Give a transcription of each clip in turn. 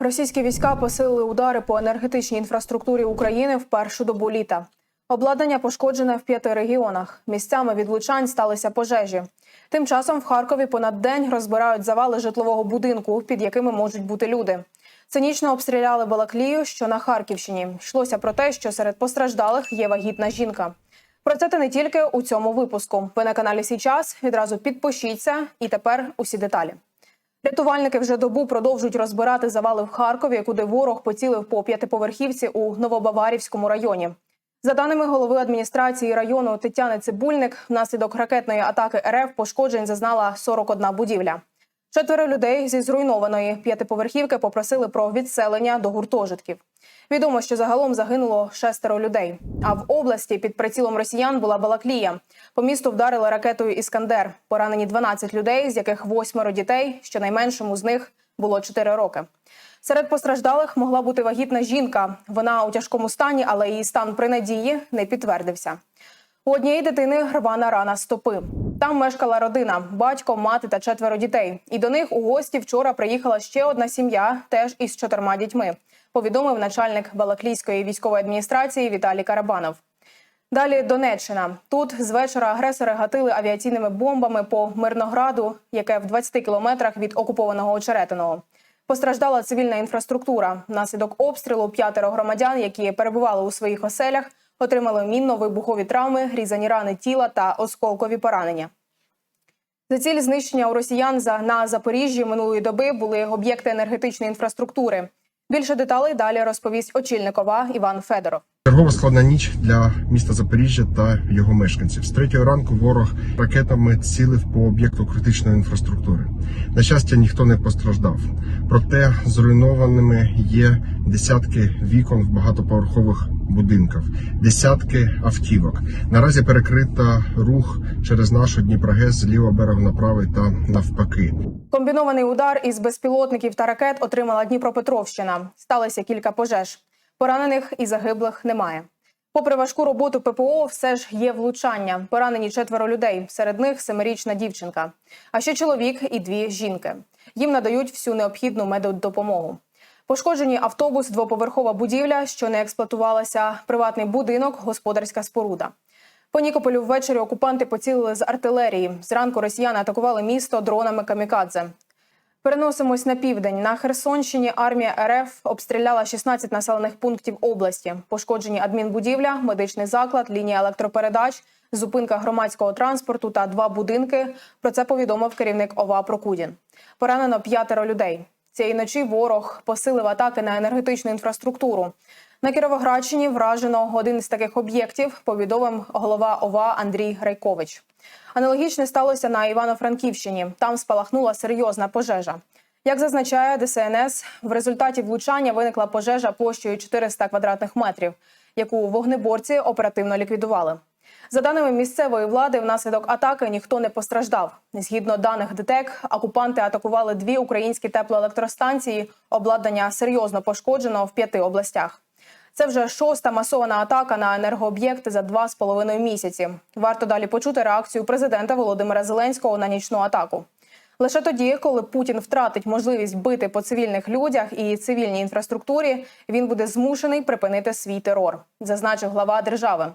Російські війська посилили удари по енергетичній інфраструктурі України в першу добу літа. Обладнання пошкоджене в п'яти регіонах. Місцями від влучань сталися пожежі. Тим часом в Харкові понад день розбирають завали житлового будинку, під якими можуть бути люди. Цинічно обстріляли Балаклію, що на Харківщині. Йшлося про те, що серед постраждалих є вагітна жінка. Про це та не тільки у цьому випуску. Ви на каналі Січас. Відразу підпишіться і тепер усі деталі. Рятувальники вже добу продовжують розбирати завали в Харкові, куди ворог поцілив по п'ятиповерхівці у Новобаварівському районі. За даними голови адміністрації району Тетяни Цибульник, внаслідок ракетної атаки РФ пошкоджень зазнала 41 будівля. Четверо людей зі зруйнованої п'ятиповерхівки попросили про відселення до гуртожитків. Відомо, що загалом загинуло шестеро людей. А в області під прицілом росіян була Балаклія. По місту вдарили ракетою Іскандер. Поранені 12 людей, з яких восьмеро дітей. Щонайменшому з них було 4 роки. Серед постраждалих могла бути вагітна жінка. Вона у тяжкому стані, але її стан при надії не підтвердився. У однієї дитини рвана рана стопи. Там мешкала родина, батько, мати та четверо дітей. І до них у гості вчора приїхала ще одна сім'я, теж із чотирма дітьми. Повідомив начальник Балаклійської військової адміністрації Віталій Карабанов. Далі Донеччина. Тут з вечора агресори гатили авіаційними бомбами по Мирнограду, яке в 20 кілометрах від окупованого Очеретиного. Постраждала цивільна інфраструктура. Внаслідок обстрілу п'ятеро громадян, які перебували у своїх оселях, отримали мінно-вибухові травми, різані рани тіла та осколкові поранення. За ціль знищення у росіян за на Запоріжжі минулої доби були об'єкти енергетичної інфраструктури. Більше деталей далі розповість очільник ОВА Іван Федоров. Чергова складна ніч для міста Запоріжжя та його мешканців. З третьої ранку ворог ракетами цілив по об'єкту критичної інфраструктури. На щастя, ніхто не постраждав. Проте зруйнованими є десятки вікон в багатоповерхових будинках, десятки автівок. Наразі перекрита рух через нашу Дніпрогес з лівого берегу на правий та навпаки. Комбінований удар із безпілотників та ракет отримала Дніпропетровщина. Сталося кілька пожеж. Поранених і загиблих немає. Попри важку роботу ППО, все ж є влучання. Поранені четверо людей. Серед них семирічна дівчинка. А ще чоловік і дві жінки. Їм надають всю необхідну меддопомогу. Пошкоджені автобус, двоповерхова будівля, що не експлуатувалася, приватний будинок, господарська споруда. По Нікополю ввечері окупанти поцілили з артилерії. Зранку росіяни атакували місто дронами камікадзе. Переносимось на південь. На Херсонщині армія РФ обстріляла 16 населених пунктів області. Пошкоджені адмінбудівля, медичний заклад, лінія електропередач, зупинка громадського транспорту та два будинки. Про це повідомив керівник ОВА Прокудін. Поранено п'ятеро людей. Цієї ночі ворог посилив атаки на енергетичну інфраструктуру. На Кіровоградщині вражено один з таких об'єктів. Повідомив голова ОВА Андрій Райкович. Аналогічне сталося на Івано-Франківщині. Там спалахнула серйозна пожежа. Як зазначає ДСНС, в результаті влучання виникла пожежа площею 400 квадратних метрів, яку вогнеборці оперативно ліквідували. За даними місцевої влади, внаслідок атаки ніхто не постраждав. Згідно даних ДТЕК, окупанти атакували дві українські теплоелектростанції. Обладнання серйозно пошкоджено в п'яти областях. Це вже шоста масована атака на енергооб'єкти за два з половиною місяці. Варто далі почути реакцію президента Володимира Зеленського на нічну атаку. Лише тоді, коли Путін втратить можливість бити по цивільних людях і цивільній інфраструктурі, він буде змушений припинити свій терор, зазначив глава держави.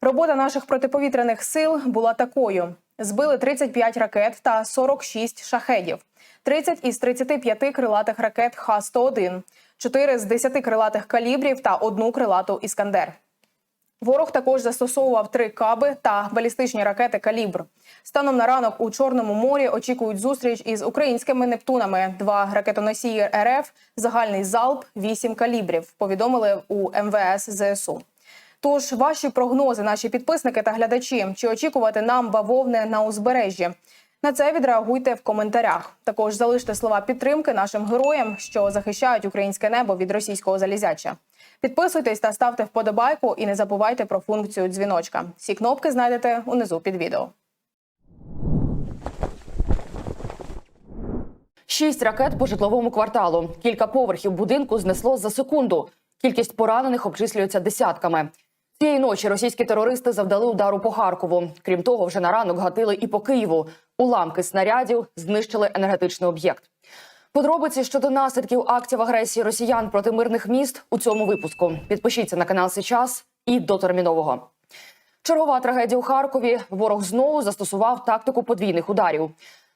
Робота наших протиповітряних сил була такою: збили 35 ракет та 46 шахедів, 30 із 35 крилатих ракет Х-101, 4 з 10 крилатих калібрів та одну крилату Іскандер. Ворог також застосовував три каби та балістичні ракети Калібр. Станом на ранок у Чорному морі очікують зустріч із українськими Нептунами. Два ракетоносії РФ, загальний залп, вісім калібрів. Повідомили у МВС ЗСУ. Тож ваші прогнози, наші підписники та глядачі, чи очікувати нам бавовни на узбережжі? На це відреагуйте в коментарях. Також залиште слова підтримки нашим героям, що захищають українське небо від російського залізяча. Підписуйтесь та ставте вподобайку, і не забувайте про функцію дзвіночка. Всі кнопки знайдете унизу під відео. Шість ракет по житловому кварталу. Кілька поверхів будинку знесло за секунду. Кількість поранених обчислюється десятками. Цієї ночі російські терористи завдали удару по Харкову. Крім того, вже на ранок гатили і по Києву. Уламки снарядів знищили енергетичний об'єкт. Подробиці щодо наслідків актів агресії росіян проти мирних міст у цьому випуску. Підпишіться на канал Сейчас і до термінового. Чергова трагедія у Харкові. Ворог знову застосував тактику подвійних ударів.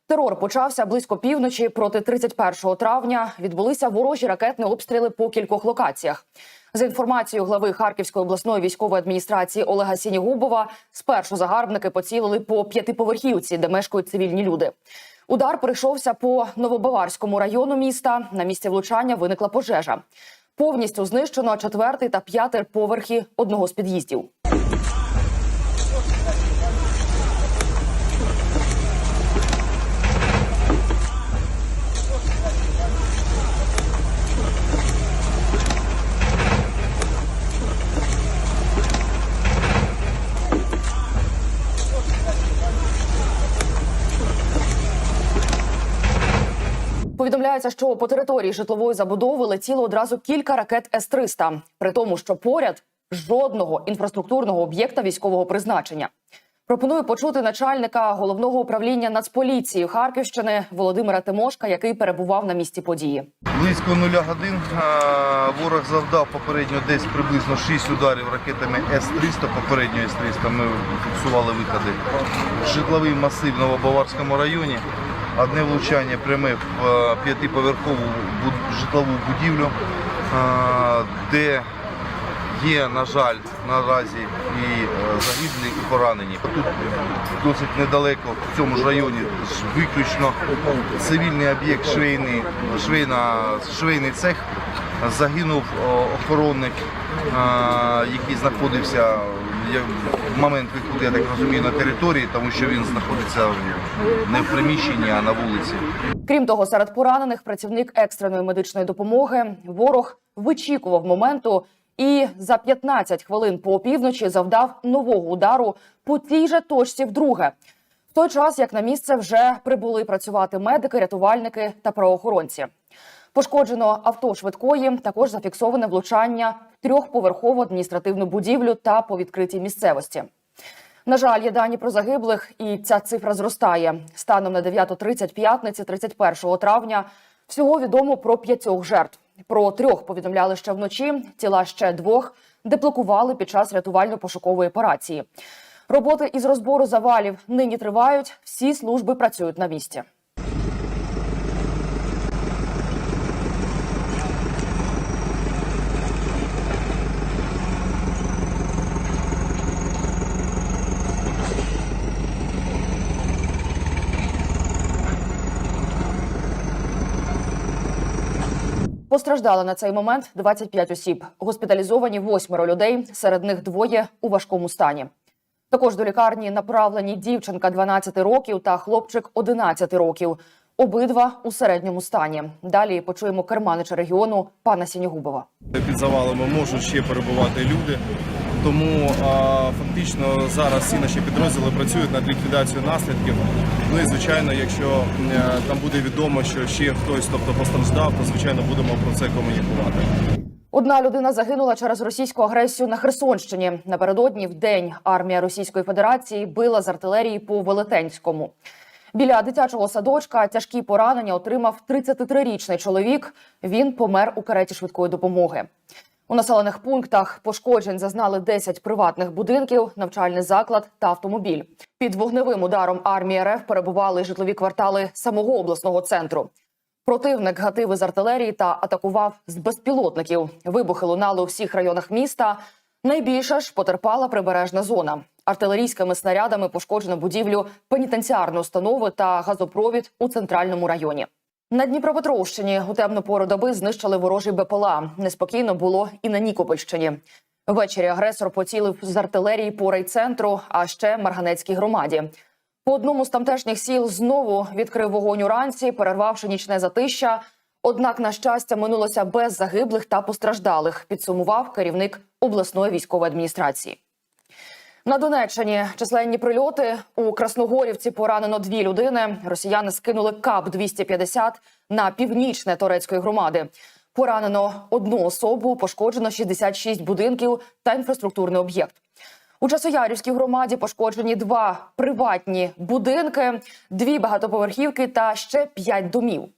Терор почався близько півночі. Проти 31 травня відбулися ворожі ракетні обстріли по кількох локаціях. За інформацією глави Харківської обласної військової адміністрації Олега Сінігубова, спершу загарбники поцілили по п'ятиповерхівці, де мешкають цивільні люди. Удар прийшовся по Новобаварському району міста. На місці влучання виникла пожежа. Повністю знищено четвертий та п'ятий поверхи одного з під'їздів. Повідомляється, що по території житлової забудови летіло одразу кілька ракет С-300, при тому, що поряд жодного інфраструктурного об'єкта військового призначення. Пропоную почути начальника головного управління Нацполіції Харківщини Володимира Тимошка, який перебував на місці події. Близько нуля годин ворог завдав попередньо десь приблизно 6 ударів ракетами С-300. Попередньо С-300 ми фіксували виходи. Житловий масив в Новобаварському районі. Одне влучання пряме в п'ятиповерхову житлову будівлю, де є, на жаль, наразі і е, загиблі, і поранені. Тут досить недалеко в цьому ж районі виключно цивільний об'єкт швейний, швейна, швейний цех. Загинув охоронник, який знаходився момент виходу, я так розумію, на території, тому що він знаходиться не в приміщенні, а на вулиці. Крім того, серед поранених працівник екстреної медичної допомоги ворог вичікував моменту і за 15 хвилин по опівночі завдав нового удару по тій же точці вдруге. В той час, як на місце вже прибули працювати медики, рятувальники та правоохоронці. Пошкоджено авто швидкої, також зафіксоване влучання в трьохповерхову адміністративну будівлю та по відкритій місцевості. На жаль, є дані про загиблих, і ця цифра зростає. Станом на 9.30 п'ятниці, 31 травня, всього відомо про п'ятьох жертв. Про трьох повідомляли ще вночі. Тіла ще двох деблокували під час рятувально-пошукової операції. Роботи із розбору завалів нині тривають. Всі служби працюють на місці. Постраждали на цей момент 25 осіб. Госпіталізовані восьмеро людей, серед них двоє у важкому стані. Також до лікарні направлені дівчинка 12 років та хлопчик 11 років. Обидва у середньому стані. Далі почуємо керманича регіону пана Сінігубова. Під завалами можуть ще перебувати люди. Тому фактично зараз всі наші підрозділи працюють над ліквідацією наслідків. Ну і звичайно, якщо е, там буде відомо, що ще хтось тобто постраждав, то звичайно будемо про це комунікувати. Одна людина загинула через російську агресію на Херсонщині. Напередодні в день армія Російської Федерації била з артилерії по Велетенському. Біля дитячого садочка тяжкі поранення отримав 33-річний чоловік. Він помер у кареті швидкої допомоги. У населених пунктах пошкоджень зазнали 10 приватних будинків, навчальний заклад та автомобіль. Під вогневим ударом армії РФ перебували житлові квартали самого обласного центру. Противник гатив із артилерії та атакував з безпілотників. Вибухи лунали у всіх районах міста. Найбільше ж потерпала прибережна зона. Артилерійськими снарядами пошкоджено будівлю пенітенціарної установи та газопровід у центральному районі. На Дніпропетровщині у темну пору доби знищили ворожий БПЛА. Неспокійно було і на Нікопольщині. Ввечері агресор поцілив з артилерії по райцентру, а ще Марганецькій громаді. По одному з тамтешніх сіл знову відкрив вогонь уранці, перервавши нічне затища. Однак, на щастя, минулося без загиблих та постраждалих. Підсумував керівник обласної військової адміністрації. На Донеччині численні прильоти у Красногорівці поранено дві людини. Росіяни скинули КАП 250 на північне Торецької громади. Поранено одну особу, пошкоджено 66 будинків та інфраструктурний об'єкт. У Часоярівській громаді пошкоджені два приватні будинки, дві багатоповерхівки та ще п'ять домів.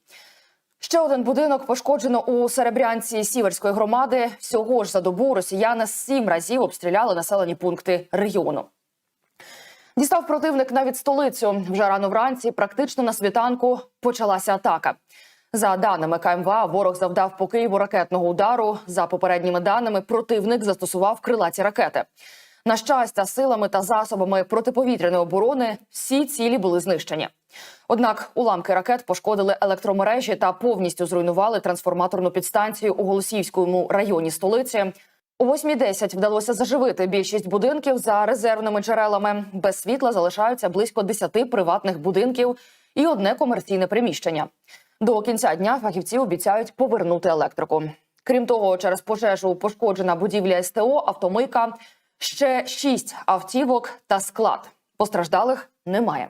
Ще один будинок пошкоджено у Серебрянці Сіверської громади. Всього ж за добу росіяни сім разів обстріляли населені пункти регіону. Дістав противник навіть столицю. Вже рано вранці, практично на світанку, почалася атака. За даними КМВА, ворог завдав по Києву ракетного удару. За попередніми даними, противник застосував крилаті ракети. На щастя, силами та засобами протиповітряної оборони всі цілі були знищені. Однак уламки ракет пошкодили електромережі та повністю зруйнували трансформаторну підстанцію у Голосіївському районі столиці. О 8.10 вдалося заживити більшість будинків за резервними джерелами. Без світла залишаються близько 10 приватних будинків і одне комерційне приміщення. До кінця дня фахівці обіцяють повернути електрику. Крім того, через пожежу пошкоджена будівля СТО, автомийка, ще шість автівок та склад. Постраждалих немає.